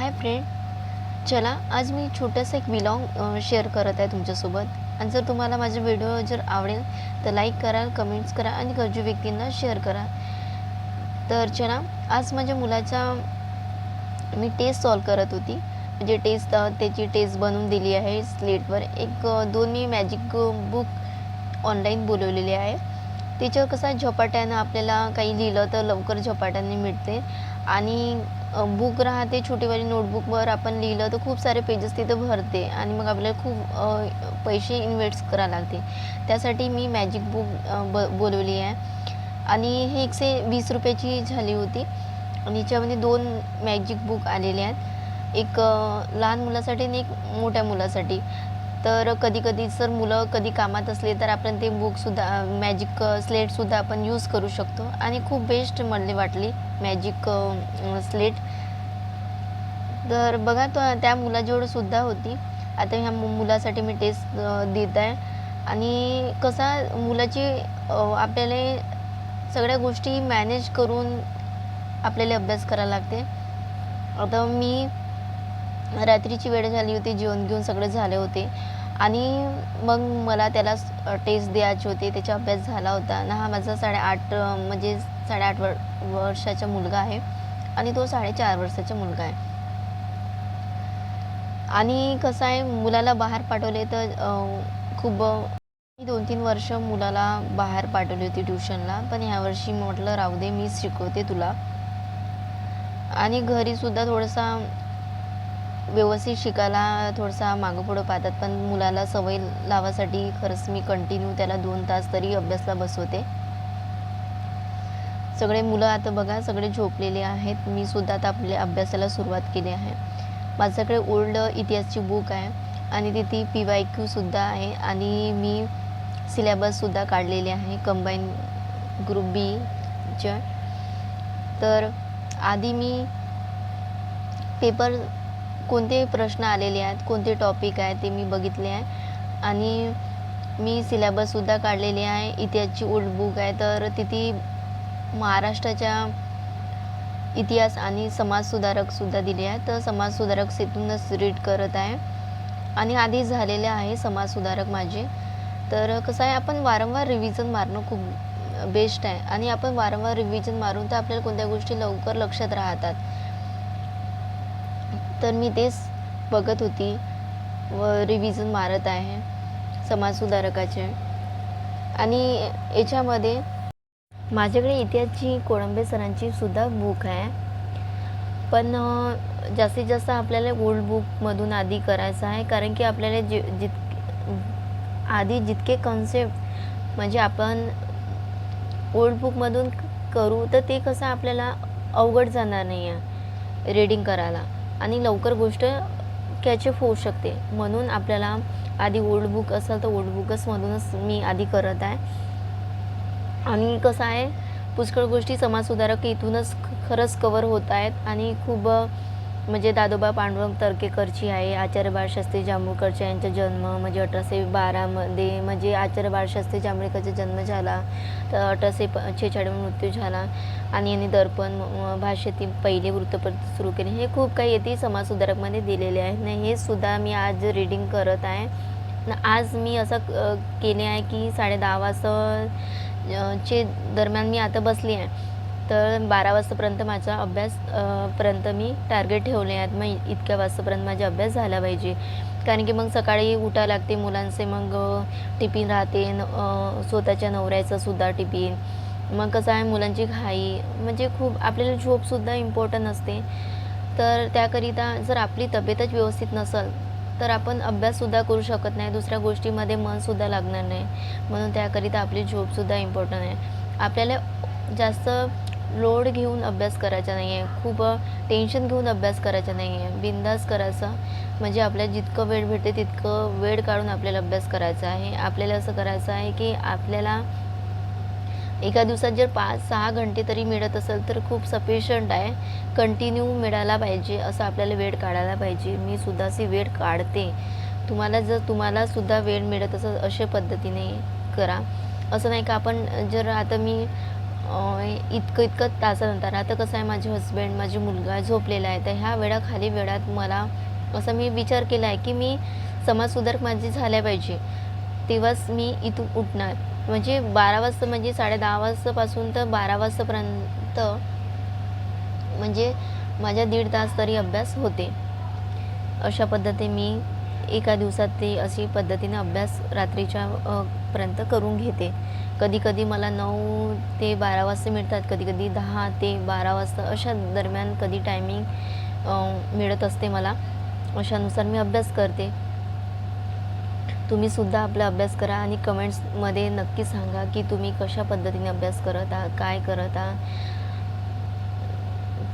Hi friend. चला आज मी छोटंसं एक विलॉग शेअर करत आहे तुमच्यासोबत. आणि जर तुम्हाला माझे व्हिडिओ जर आवडेल तर लाईक करा कमेंट्स करा आणि गरजू व्यक्तींना शेअर करा. तर चला आज माझ्या मुलाचा मी टेस्ट सॉल्व करत होती. म्हणजे टेस्ट त्याची टेस्ट बनवून दिली आहे स्लेटवर एक दोन मी मॅजिक बुक ऑनलाईन बोलवलेली आहे. त्याच्यावर कसं आहे झपाट्यानं आपल्याला काही लिहिलं तर लवकर झपाट्याने मिळते. आणि बुक राहते छोटीवाली नोटबुकवर आपण लिहिलं तर खूप सारे पेजेस तिथं भरते आणि मग आपल्याला खूप पैसे इन्व्हेस्ट करावे लागते. त्यासाठी मी मॅजिक बुक ब बोलवली आहे. आणि हे एकशे वीस रुपयाची झाली होती. आणि याच्यामध्ये दोन मॅजिक बुक आलेले आहेत. एक लहान मुलासाठी आणि एक मोठ्या मुलासाठी. तर कधी कधी जर मुलं कधी कामात असले तर आपण ते बुकसुद्धा मॅजिक स्लेटसुद्धा आपण यूज करू शकतो. आणि खूप बेस्ट मला वाटली मॅजिक स्लेट तर बघा तो त्या मुलाजवळ सुद्धा होती. आता ह्या मु- मुलासाठी मी टेस्ट देत आहे. आणि कसा मुलाची आपल्याला सगळ्या गोष्टी मॅनेज करून आपल्याला अभ्यास करायला लागते. आता मी रात्रीची वेळ झाली होती जेवण घेऊन सगळे झाले होते. आणि मग मला त्याला टेस्ट द्यायचे होते त्याचा अभ्यास झाला होता. ना हा माझा साडेआठ म्हणजे साडेआठ वर वर्षाचा मुलगा आहे. आणि तो साडेचार वर्षाचा मुलगा आहे. आणि कसं आहे मुलाला बाहेर पाठवले तर खूप मी दोन तीन वर्ष मुलाला बाहेर पाठवली होती ट्युशनला. पण ह्यावर्षी म्हटलं राहू दे मीच शिकवते तुला. आणि घरीसुद्धा थोडासा व्यवस्थित शिकायला थोडासा मागं पुढं पाहतात पण मुलाला सवय लावासाठी खरंच मी कंटिन्यू त्याला दोन तास तरी अभ्यासला बसवते. सगळे मुलं आता बघा सगळे झोपलेले आहेत. मी सुद्धा आता आपल्या अभ्यासाला सुरुवात केली आहे. माझ्याकडे ओल्ड इतिहासची बुक आहे आणि तिथे पी वाय क्यूसुद्धा आहे आणि मी सिलेबससुद्धा काढलेले आहे कंबाईन ग्रुप बीच्या तर आधी मी पेपर कोणते प्रश्न आलेले आहेत कोणते टॉपिक आहे ते मी बघितले आहे. आणि मी सिलेबससुद्धा काढलेले आहे. इतिहासची ओल्ड बुक आहे. तर तिथे महाराष्ट्राच्या इतिहास आणि समाजसुधारकसुद्धा दिले आहेत. तर समाजसुधारक सेतूनच रीड करत आहे. आणि आधी झालेले आहे समाजसुधारक माझे. तर कसं आहे आपण वारंवार रिव्हिजन मारणं खूप बेस्ट आहे. आणि आपण वारंवार रिव्हिजन मारून तर आपल्याला कोणत्या गोष्टी लवकर लक्षात राहतात? तर मी तेच बघत होती व रिव्हिजन मारत आहे समाजसुधारकाचे आणि याच्यामध्ये माझ्याकडे इतिहासची कोळंबे सरांची सुद्धा बुक आहे. पण जास्तीत जास्त आपल्याला ओल्ड बुकमधून आधी करायचं आहे. कारण की आपल्याला जे जित आधी जितके कॉन्सेप्ट म्हणजे आपण ओल्ड बुकमधून करू तर ते कसं आपल्याला अवघड जाणार नाही आहे रीडिंग करायला. आणि लवकर गोष्ट कॅचअप होऊ शकते. म्हणून आपल्याला आधी ओल्ड बुक असेल तर ओल्ड बुकसमधूनच मी आधी करत आहे. आणि कसं आहे पुष्कळ गोष्टी समाजसुधारक इथूनच खरंच कवर होत आहेत. आणि खूप म्हणजे दादोबा पांडुरंग तर्केकरची आहे आचार्य बाळशास्त्री जांभूळकरचे यांचा जन्म म्हणजे अठराशे बारामध्ये म्हणजे आचार्य बाळशास्त्री जांभळेकरचा जन्म झाला. तर अठराशे प छेचाळीसमध्ये मृत्यू झाला. आणि यांनी दर्पण भाषेतील पहिले वृत्तपत्र सुरू केले. हे खूप काही येते समाजसुधारकमध्ये दिलेले आहे. आणि हे सुद्धा मी आज रीडिंग करत आहे. न आज मी असं केले आहे की साडे दहा वाजता चे दरम्यान मी आता बसली आहे. तर बारा वाजतापर्यंत माझा अभ्यास पर्यंत मी टार्गेट ठेवले आहेत. मग इतक्या वाजतापर्यंत माझा अभ्यास झाला पाहिजे. कारण की मग सकाळी उठा लागते मुलांचे मग टिफिन राहते न स्वतःच्या नवऱ्याचं सुद्धा टिफिन. मग कसं आहे मुलांची घाई म्हणजे खूप आपल्याला झोपसुद्धा इम्पॉर्टंट असते तर त्याकरिता जर आपली तब्येतच व्यवस्थित नसेल तर आपण अभ्याससुद्धा करू शकत नाही. दुसऱ्या गोष्टीमध्ये मनसुद्धा लागणार नाही. म्हणून त्याकरिता आपली झोपसुद्धा इम्पॉर्टंट आहे. आपल्याला जास्त लोड घेऊन अभ्यास करायचा नाही आहे खूप टेन्शन घेऊन अभ्यास करायचा नाही आहे बिंदास करायचा. म्हणजे आपल्याला जितकं वेळ भेटते तितकं वेळ काढून आपल्याला अभ्यास करायचा आहे. आपल्याला असं करायचं आहे की आपल्याला एका दिवसात जर पाच सहा घंटे तरी मिळत असेल तर खूप सफिशियंट आहे. कंटिन्यू मिळायला पाहिजे असं आपल्याला वेळ काढायला पाहिजे. मी सुद्धा अशी वेळ काढते. तुम्हाला जर तुम्हाला सुद्धा वेळ मिळत असेल अशा पद्धतीने करा. असं नाही का आपण जर आता मी इतकं इतकं तासानंतर आता कसं आहे माझे हस्बंड माझी मुलगा झोपलेला आहे तर ह्या वेळाखाली वेळात मला असं मी विचार केला आहे की मी समाजसुधारक माझी झाल्या पाहिजे. तेव्हाच मी इथून उठणार. म्हणजे बारा वाजता म्हणजे साडे दहा वाजतापासून तर बारा वाजतापर्यंत म्हणजे माझ्या दीड तास तरी अभ्यास होते. अशा पद्धतीने मी एका दिवसात ते अशी पद्धतीने अभ्यास रात्रीच्या पर्यंत करून घेते. कधी कधी मला नऊ ते बारा वाजता मिळतात कधी कधी दहा ते बारा वाजता. अशा दरम्यान कधी टायमिंग मिळत असते मला. अशानुसार मी अभ्यास करते. तुम्ही सुद्धा आपला अभ्यास करा आणि कमेंट्समध्ये नक्की सांगा की तुम्ही कशा पद्धतीने अभ्यास करत आहात काय करत आहात.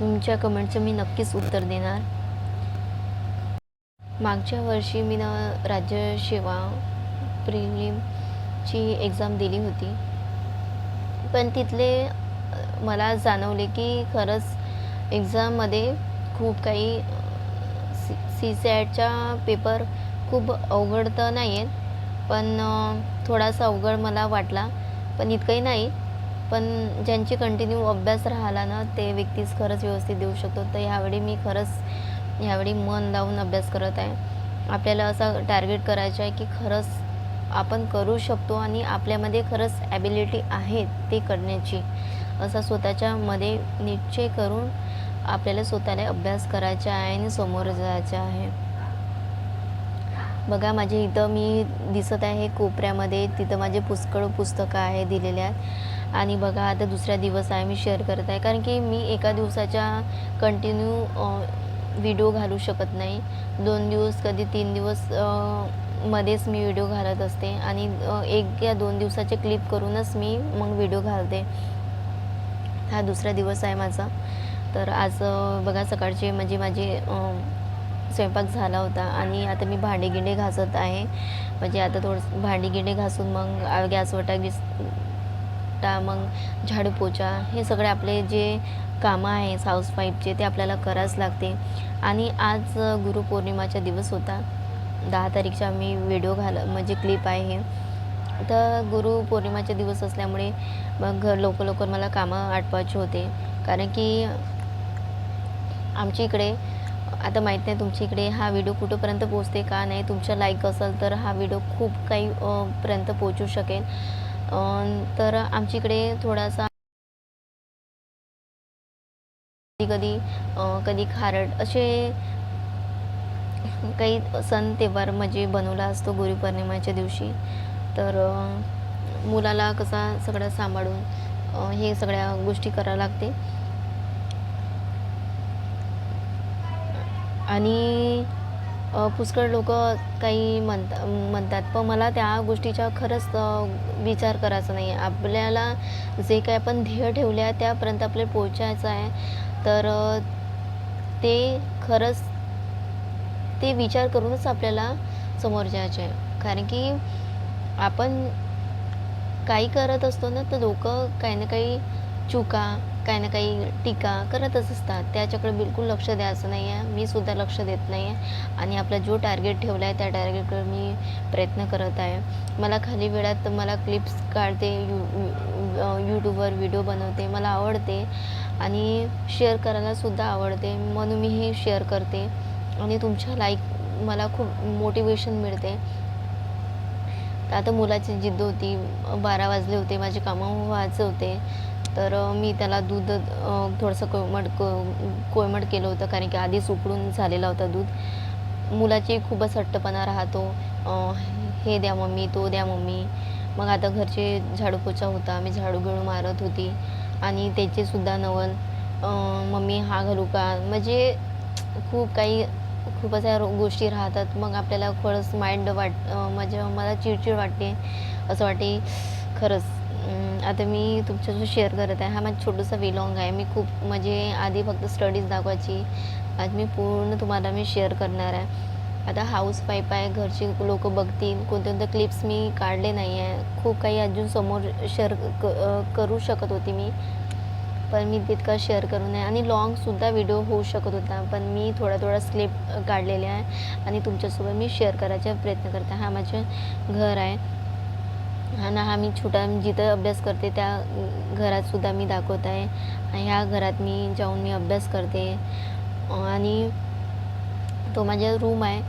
तुमच्या कमेंटचं मी नक्कीच उत्तर देणार. मागच्या वर्षी मी ना राज्यसेवा ची एक्झाम दिली होती. पण तिथले मला जाणवले की खरंच एक्झाममध्ये खूप काही सी सी सॅटचा पेपर खूप अवघड तर नाही आहेत पण थोडासा अवघड मला वाटला. पण इतकंही नाही पण ज्यांची कंटिन्यू अभ्यास राहिला ना ते व्यक्तीच खरंच व्यवस्थित देऊ शकतो. तर ह्यावेळी मी खरंच ह्यावेळी मन लावून अभ्यास करत आहे. आपल्याला असा टार्गेट करायचं आहे की खरंच आपण करू शकतो आणि आपल्यामध्ये खरंच ॲबिलिटी आहे ते करण्याची. असा स्वतःच्यामध्ये निश्चय करून आपल्याला स्वतःला अभ्यास करायचा आहे आणि समोर जायचं आहे. बघा माझे इथं मी दिसत आहे कोपऱ्यामध्ये. तिथं माझे पुष्कळ पुस्तकं आहे दिलेले आहेत आणि बघा आता दुसरा दिवस आहे मी शेअर करत आहे. कारण की मी एका दिवसाच्या कंटिन्यू व्हिडिओ घालू शकत नाही. दोन दिवस कधी तीन दिवस मध्येच मी व्हिडिओ घालत असते आणि एक या दोन दिवसाचे क्लिप करूनच मी मग व्हिडिओ घालते. हा दुसरा दिवस आहे माझा. तर आज बघा सकाळचे म्हणजे माझे स्वयंपाक झाला होता आणि आता मी भांडेगिंडे घासत आहे. म्हणजे आता थोडं भांडी गिंडे घासून मग गॅसवटा गिस टा मग झाडू पोछा हे सगळे आपले जे कामं आहे हाऊसवाईफचे ते आपल्याला करावंच लागते. आणि आज गुरुपौर्णिमाचा दिवस होता. दहा तारीखचा मी व्हिडिओ घाल म्हणजे क्लिप आहे. तर गुरु पौर्णिमाचे दिवस असल्यामुळे मग घर लवकर लवकर मला कामं आटपायचे होते. कारण की आमच्या इकडे आता माहीत नाही तुमच्या इकडे हा व्हिडिओ कुठंपर्यंत पोचते का नाही. तुमच्या लाईक असेल तर हा व्हिडिओ खूप काही पर्यंत पोचू शकेल. तर आमच्या इकडे थोडासा कधी कधी कधी खारट असे काही सण तेव्हार म्हणजे बनवला असतो गुरुपौर्णिमेच्या दिवशी. तर मुलाला कसा सगळं सांभाळून हे सगळ्या गोष्टी करावं लागते. आणि पुष्कळ लोक काही म्हणता म्हणतात पण मला त्या गोष्टीचा खरंच विचार करायचा नाही. आहे आपल्याला जे काही आपण ध्येय ठेवले आहे त्यापर्यंत आपल्याला पोचायचं आहे. तर ते खरंच ते विचार करूनच आपल्याला समोर जायचे आहे. कारण की आपण काही करत असतो ना तर लोक काही ना काही चुका काही ना काही टीका करतच असतात. त्याच्याकडे बिलकुल लक्ष द्यायचं नाही आहे. मी सुद्धा लक्ष देत नाही आहे. आणि आपला जो टार्गेट ठेवला आहे त्या टार्गेटकडे मी प्रयत्न करत आहे. मला खाली वेळात मला क्लिप्स काढते यू यू- यूट्यूबवर व्हिडिओ बनवते मला आवडते. आणि शेअर करायला सुद्धा आवडते. म्हणून मी हे शेअर करते. आणि तुमच्या लाईक मला खूप मोटिवेशन मिळते. तर आता मुलाची जिद्द होती बारा वाजले होते माझे कामं व्हायचे होते तर मी त्याला दूध थोडंसं कोमट को कोमट केलं होतं कारण की आधीच उकडून झालेला होता दूध. मुलाची खूपच हट्टपणा राहतो हे द्या मम्मी तो द्या मम्मी. मग आता घरचे झाडू पोछा होता मी झाडू गिळू मारत होती. आणि त्याचेसुद्धा नवल मम्मी हा घालू का? म्हणजे खूप काही खूपच या रो- गोष्टी राहतात. मग आपल्याला खरंच माइंड वाट म्हणजे मला चिडचिड वाटते. असं वाटते खरंच. आता मी तुमच्यासोबत शेअर करत आहे. हा माझा छोटूसा विलॉंग आहे. मी खूप म्हणजे आधी फक्त स्टडीज दाखवायची. आज मी पूर्ण तुम्हाला मी शेअर करणार आहे. आता हाऊस वाईफ आहे. घरची लोक बघतील. कोणते कोणते क्लिप्स मी काढले नाही आहे खूप काही अजून समोर शेअर क करू शकत होती मी. पण मी तितका शेअर करू नये. आणि लॉंगसुद्धा व्हिडिओ होऊ शकत होता पण मी थोडा थोडा स्लिप काढलेले आहे. आणि तुमच्यासोबत मी शेअर करायचा प्रयत्न करते. हा माझे घर आहे. आणि हा मी छोटा जिथं अभ्यास करते त्या घरातसुद्धा मी दाखवत आहे. आणि ह्या घरात मी जाऊन मी अभ्यास करते. आणि तो माझा रूम आहे.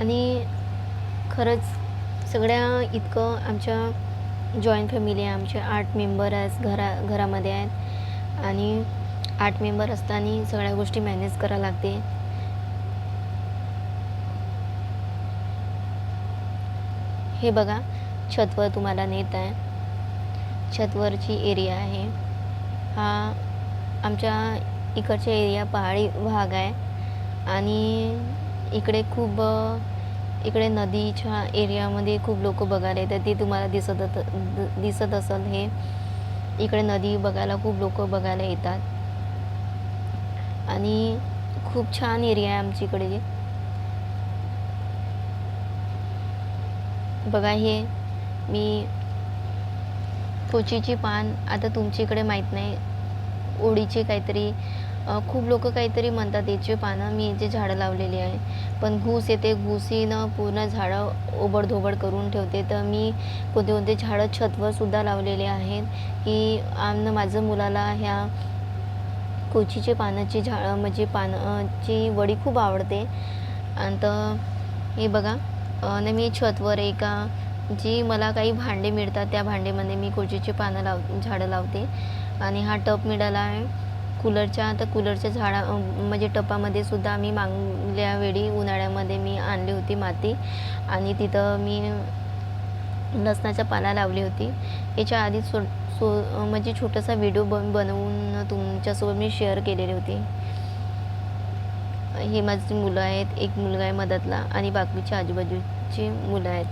आणि खरंच सगळ्या इतकं आमच्या जॉईंट फॅमिली आहे. आमचे आठ मेंबर आहेत घरा घरामध्ये आहेत. आणि आठ मेंबर असताना सगळ्या गोष्टी मॅनेज करावं लागते. हे बघा छतवर तुम्हाला नेत आहे. छतवरची एरिया आहे. हा आमच्या इकडच्या एरिया पहाडी भाग आहे. आणि इकडे खूप इकडे नदीच्या एरियामध्ये खूप लोक बघायला येतात. ते तुम्हाला दिसत दिसत असेल हे. इकडे नदी बघायला खूप लोक बघायला येतात. आणि खूप छान एरिया आहे आमच्या इकडे बघा हे मी कोचीची पान आता तुमच्या इकडे माहीत नाही ओळीचे काहीतरी खूप लोक काहीतरी म्हणतात याचे पानं मी याचे झाडं लावलेली आहे. पण घूस येते घुसीनं पूर्ण झाडं ओबडधोबड करून ठेवते. तर मी कोणते कोणते झाडं छतवर सुद्धा लावलेले आहेत की आमनं माझं मुलाला ह्या कोचीचे पानाची झाडं म्हणजे पानाची वडी खूप आवडते. आणि तर हे बघा आणि मी छतवर एका जी मला काही भांडे मिळतात त्या भांडेमध्ये मी कोचीची पानं लाव झाडं लावते. आणि हा टब मिळाला आहे. कूलरच्या तर कूलरच्या झाडा म्हणजे टपामध्ये सुद्धा मी मागल्या वेळी उन्हाळ्यामध्ये मी आणली होती माती आणि तिथं मी लसणाच्या पाला लावली होती. याच्या आधी सो सो म्हणजे छोटासा व्हिडिओ बन बनवून तुमच्यासोबत मी शेअर केलेली होती. हे माझी मुलं आहेत एक मुलगा आहे मदतला आणि बाकीची आजूबाजूची मुलं आहेत.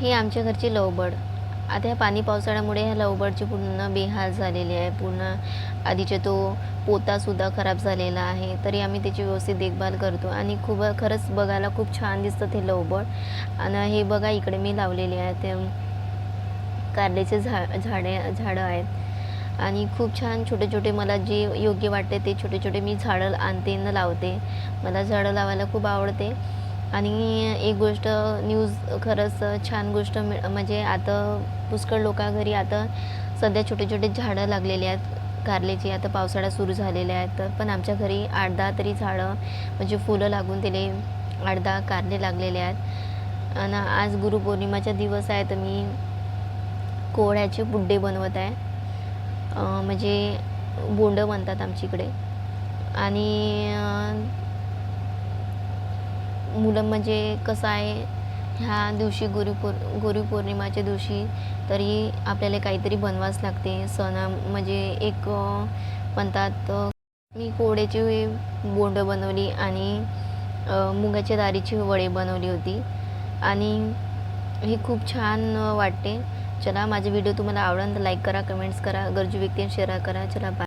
हे आमच्या घरचे लवबर्ड आता ह्या पाणी पावसाळ्यामुळे ह्या लवबर्डचे पूर्ण बेहाल झालेले आहे. पूर्ण आधीचे तो पोतासुद्धा खराब झालेला आहे. तरी आम्ही त्याची व्यवस्थित देखभाल करतो. आणि खूप खरंच बघायला खूप छान दिसतं ते लवबर्ड आणि हे बघा इकडे मी लावलेले आहे ते कारल्याचे झा झाडे झाडं आहेत. आणि खूप छान छोटे छोटे मला जे योग्य वाटते ते छोटे छोटे मी झाडं आणते न लावते. मला झाडं लावायला खूप आवडते. आणि एक गोष्ट न्यूज खरंच छान गोष्ट मिळ म्हणजे आता पुष्कळ लोका घरी आता सध्या छोटे छोटे झाडं लागलेले आहेत. कारलेची आता पावसाळा सुरू झालेले आहेत. तर पण आमच्या घरी आठ दहा तरी झाडं म्हणजे फुलं लागून दिले आठ दहा कारले लागलेले आहेत. आणि आज गुरुपौर्णिमाचा दिवस आहे तर मी कोहळ्याचे बुड्डे बनवत आहे. म्हणजे बोंडं बनतात आमच्या इकडे. आणि मुलं म्हणजे कसं आहे ह्या दिवशी गुरुपौर गुरुपौर्णिमाच्या दिवशी तरी आपल्याला काहीतरी बनवाच लागते. सणा म्हणजे एक म्हणतात मी कोहड्याची बोंड बनवली आणि मुगाच्या दारीची वडे बनवली होती. आणि हे खूप छान वाटते. चला माझे व्हिडिओ तुम्हाला आवडला तर लाईक करा कमेंट्स करा गरजू व्यक्ती शेअर करा. चला बाय